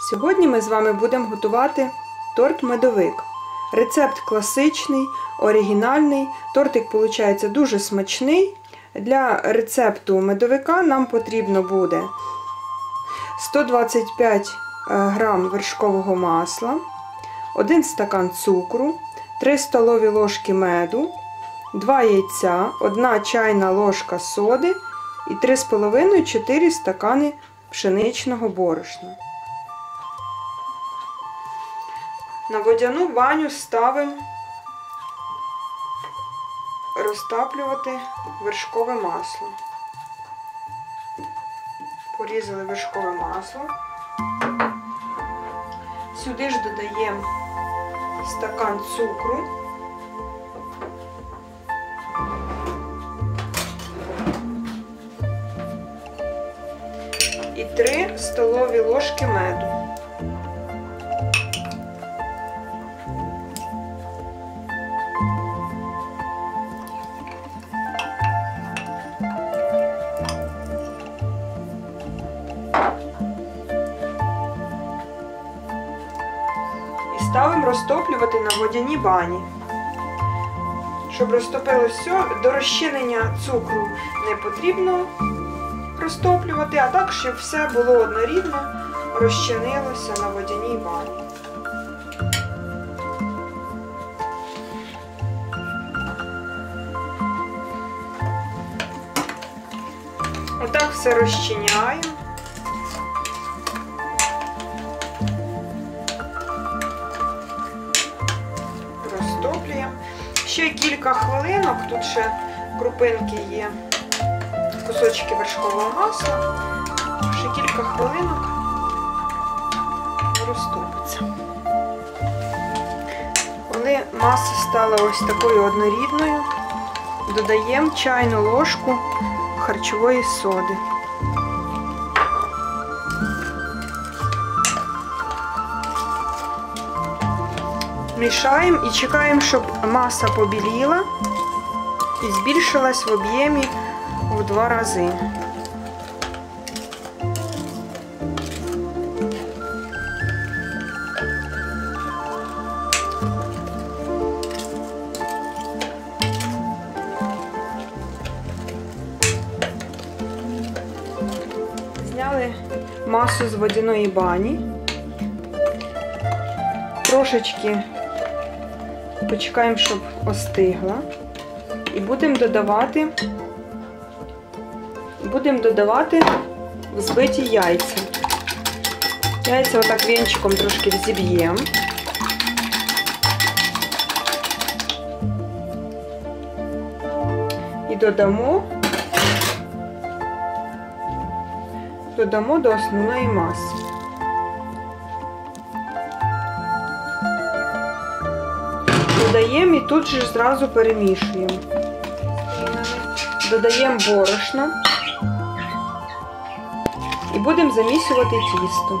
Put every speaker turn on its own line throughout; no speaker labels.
Сьогодні ми з вами будемо готувати торт медовик. Рецепт класичний, оригінальний. Тортик виходить дуже смачний. Для рецепту медовика нам потрібно буде 125 грам вершкового масла, 1 стакан цукру, 3 столові ложки меду, 2 яйця, 1 чайна ложка соди і 3,5-4 стакани пшеничного борошна. На водяну баню ставимо розтаплювати вершкове масло. Порізали вершкове масло. Сюди ж додаємо стакан цукру. І 3 столові ложки меду. Розтоплювати на водяній бані. Щоб розтопилося все, до розчинення цукру не потрібно розтоплювати, а так, щоб все було однорідно, розчинилося на водяній бані. Отак все розчиняємо. Ще кілька хвилинок, тут ще крупинки є, кусочки вершкового масла. Ще кілька хвилинок розтопиться. Коли маса стала ось такою однорідною, додаємо чайну ложку харчової соди. Мішаємо і чекаємо, щоб маса побіліла і збільшилась в об'ємі в два рази. Зняли масу з водяної бані. Трошечки почекаємо, щоб остигла. І будемо додавати, будемо додавати взбиті яйця. Яйця отак вінчиком трошки взіб'ємо. І додамо, додамо до основної маси. Додаємо і тут же зразу перемішуємо. Додаємо борошно і будемо замісювати тісто.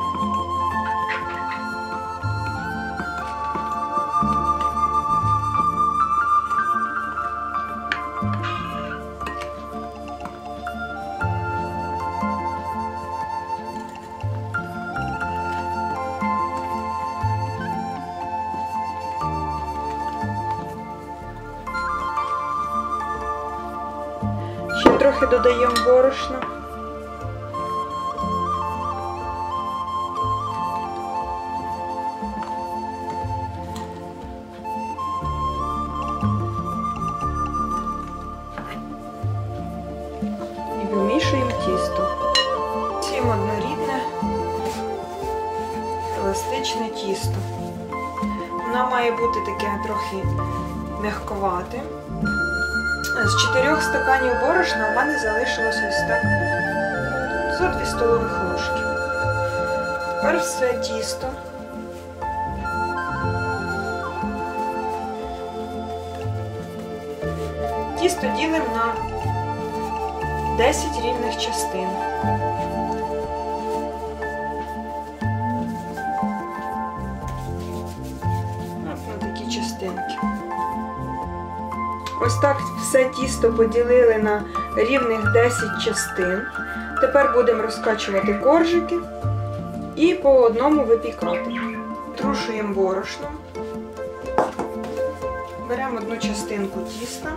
Додаємо борошна. І вимішуємо тісто. Сім однорідне еластичне тісто. Воно має бути таке трохи м'ягковате. З 4 стаканів борошна у мене залишилося ось так зо 2 столових ложки. Тепер все тісто. Тісто ділимо на 10 рівних частин. Ось так все тісто поділили на рівних 10 частин. Тепер будемо розкачувати коржики і по одному випікати. Трушуємо борошном. Беремо одну частинку тіста.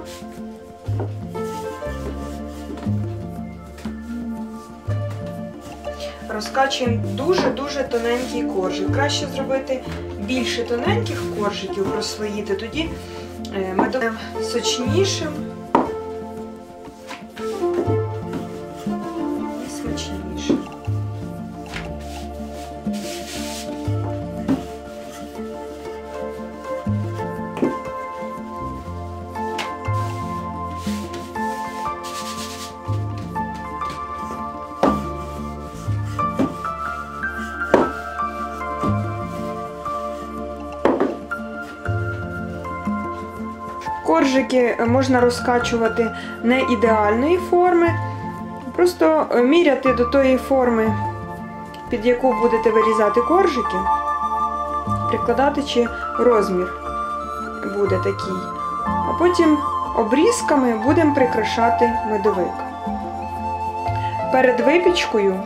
Розкачуємо дуже-дуже тоненький коржик. Краще зробити більше тоненьких коржиків, прослоїти, тоді е, додаємо сочнішим і смачнішим. Коржики можна розкачувати не ідеальної форми, просто міряти до тої форми, під яку будете вирізати коржики, прикладати, чи розмір буде такий. А потім обрізками будемо прикрашати медовик. Перед випічкою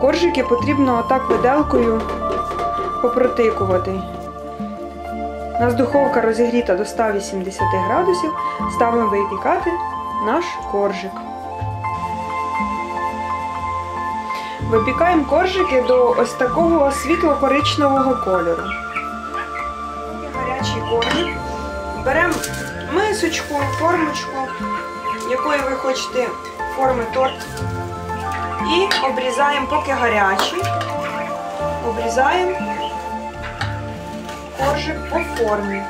коржики потрібно отак виделкою попротикувати. У нас духовка розігріта до 180 градусів. Ставимо випікати наш коржик. Випікаємо коржики до ось такого світло-коричневого кольору. Гарячий коржик. Беремо мисочку, формочку, якої ви хочете форми торт. І обрізаємо, поки гарячий. Обрізаємо коржик по формі.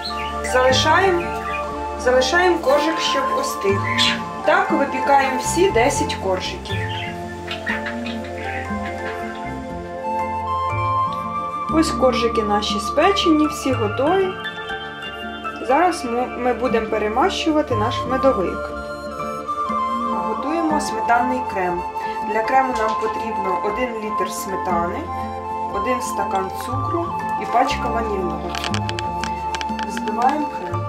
Залишаємо, залишаємо коржик, щоб остиг. Так випікаємо всі 10 коржиків. Ось коржики наші спечені, всі готові. Зараз ми будемо перемащувати наш медовик. Готуємо сметанний крем. Для крему нам потрібно 1 літр сметани, 1 стакан цукру і пачка ванільного цукру. Взбиваємо крем.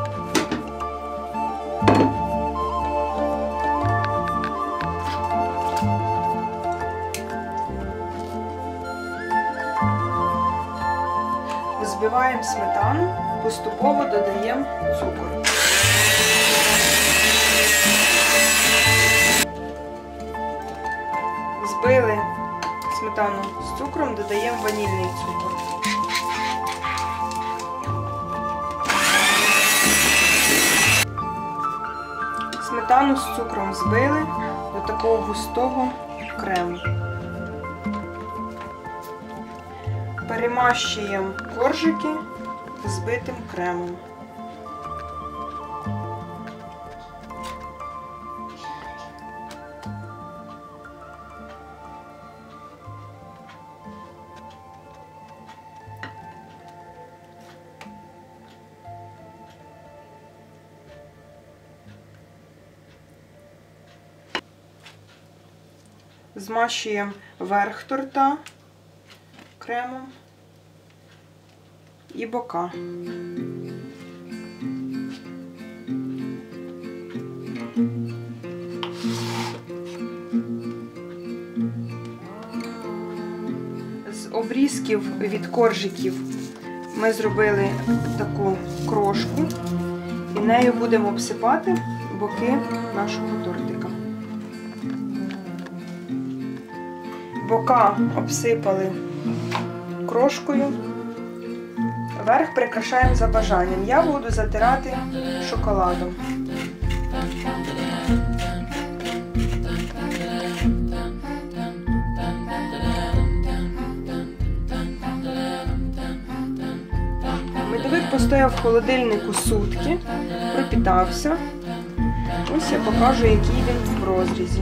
Взбиваємо сметану, поступово додаємо цукор. Збили сметану з цукром, додаємо ванільний цукор. Сметану з цукром збили до такого густого крему. Перемащуємо коржики збитим кремом. Змащуємо верх торта кремом і бока. З обрізків від коржиків ми зробили таку крошку і нею будемо обсипати боки нашого тортика. Бока обсипали крошкою. Верх прикрашаємо за бажанням. Я буду затирати шоколадом. Медовик постояв в холодильнику сутки, пропітався. Ось я покажу, який він в розрізі.